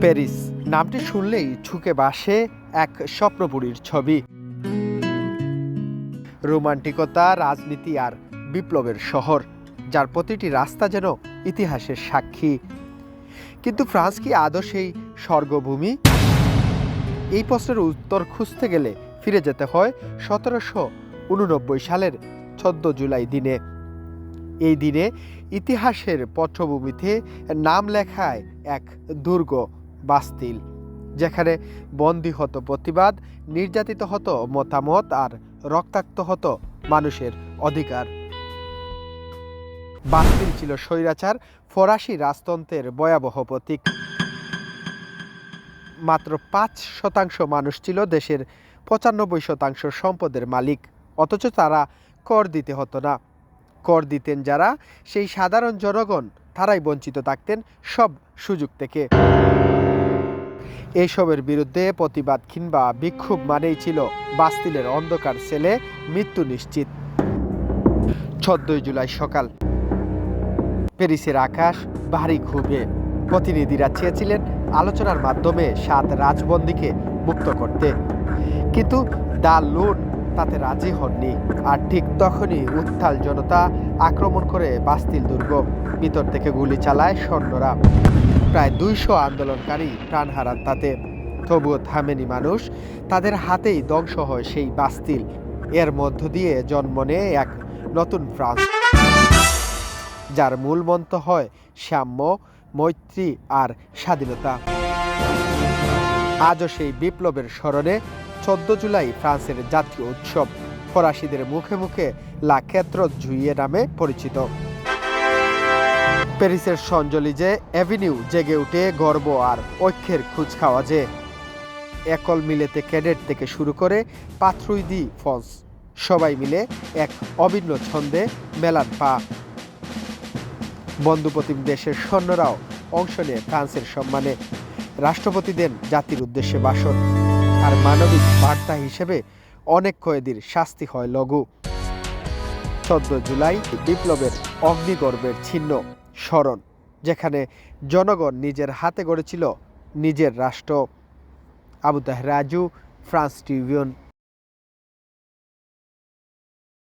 Paris. নামটি শুনলেই ছুকে বাসে এক স্বপ্নপুরীর ছবি। রোমান্টিকতা, রাজনীতি আর বিপ্লবের শহর, যার প্রতিটি রাস্তা যেন ইতিহাসের সাক্ষী। কিন্তু ফ্রান্স কি আদৌ সেই স্বর্গভূমি? এই প্রশ্নের উত্তর খুঁজতে গেলে ফিরে যেতে হয় সতেরোশো উননব্বই সালের চোদ্দ জুলাই দিনে। এই দিনে ইতিহাসের পটভূমিতে নাম লেখায় এক দুর্গ। বাস্তিল যেখানে বন্দী হতো প্রতিবাদ, নির্যাতিত হতো মতামত আর রক্তাক্ত হতো মানুষের অধিকার। বাস্তিল ছিল স্বৈরাচার, ফরাসি রাজতন্ত্রের ভয়াবহ প্রতীক। মাত্র পাঁচ শতাংশ মানুষ ছিল দেশের পঁচানব্বই শতাংশ সম্পদের মালিক, অথচ তারা কর দিতে হতো না। কর দিতেন যারা, সেই সাধারণ জনগণ তারাই বঞ্চিত থাকতেন সব সুযোগ থেকে। এইসবের বিরুদ্ধে প্রতিবাদ কিংবা বিক্ষোভ মানেই ছিল বাস্তিলের অন্ধকার ছেলে মৃত্যু নিশ্চিত। চোদ্দই জুলাই সকাল। প্যারিসের আকাশ ভারী খুবে প্রতিনিধিরা চেয়েছিলেন আলোচনার মাধ্যমে সাত রাজবন্দীকে মুক্ত করতে। কিন্তু দা লুন তাতে রাজি হননি। আর ঠিক তখনই উত্তাল জনতা আক্রমণ করে বাস্তিল দুর্গ ভিতর থেকে গুলি চালায় সৈন্যরা। প্রায় দুইশো আন্দোলনকারী প্রাণ হারান তাতে। তবুও থামেনি মানুষ, তাদের হাতেই ধ্বংস হয় সেই বাস্তিল। এর মধ্য দিয়ে জন্ম নেয় এক নতুন ফ্রান্স। যার মূল মন্ত্র হয় সাম্য, মৈত্রী আর স্বাধীনতা। আজও সেই বিপ্লবের স্মরণে চোদ্দ জুলাই ফ্রান্সের জাতীয় উৎসব। ফরাসিদের মুখে মুখে লা ক্ষেত্র জুইয়ে নামে পরিচিত। প্যারিসের সঞ্জলিজে অ্যাভিনিউ জেগে উঠে গর্ব আর ঐক্যের খোঁজ খাওয়া যে। একল মিলেতে ক্যাডেট থেকে শুরু করে পাথরুই দি ফন্স সবাই মিলে এক অভিন্ন ছন্দে মেলান পা। বন্ধুপ্রতিম দেশের সৈন্যরাও অংশ নেয় ফ্রান্সের সম্মানে রাষ্ট্রপতি দেন জাতির উদ্দেশ্যে ভাষণ। আর মানবিক বার্তা হিসেবে অনেক কয়েদির শাস্তি হয় লঘু। চোদ্দ জুলাই বিপ্লবের অগ্নিগর্ভের ছিন্ন স্মরণ, যেখানে জনগণ নিজের হাতে গড়েছিল নিজের রাষ্ট্র। আবু তাহ রাজু, ফ্রান্স ট্রিবিউন।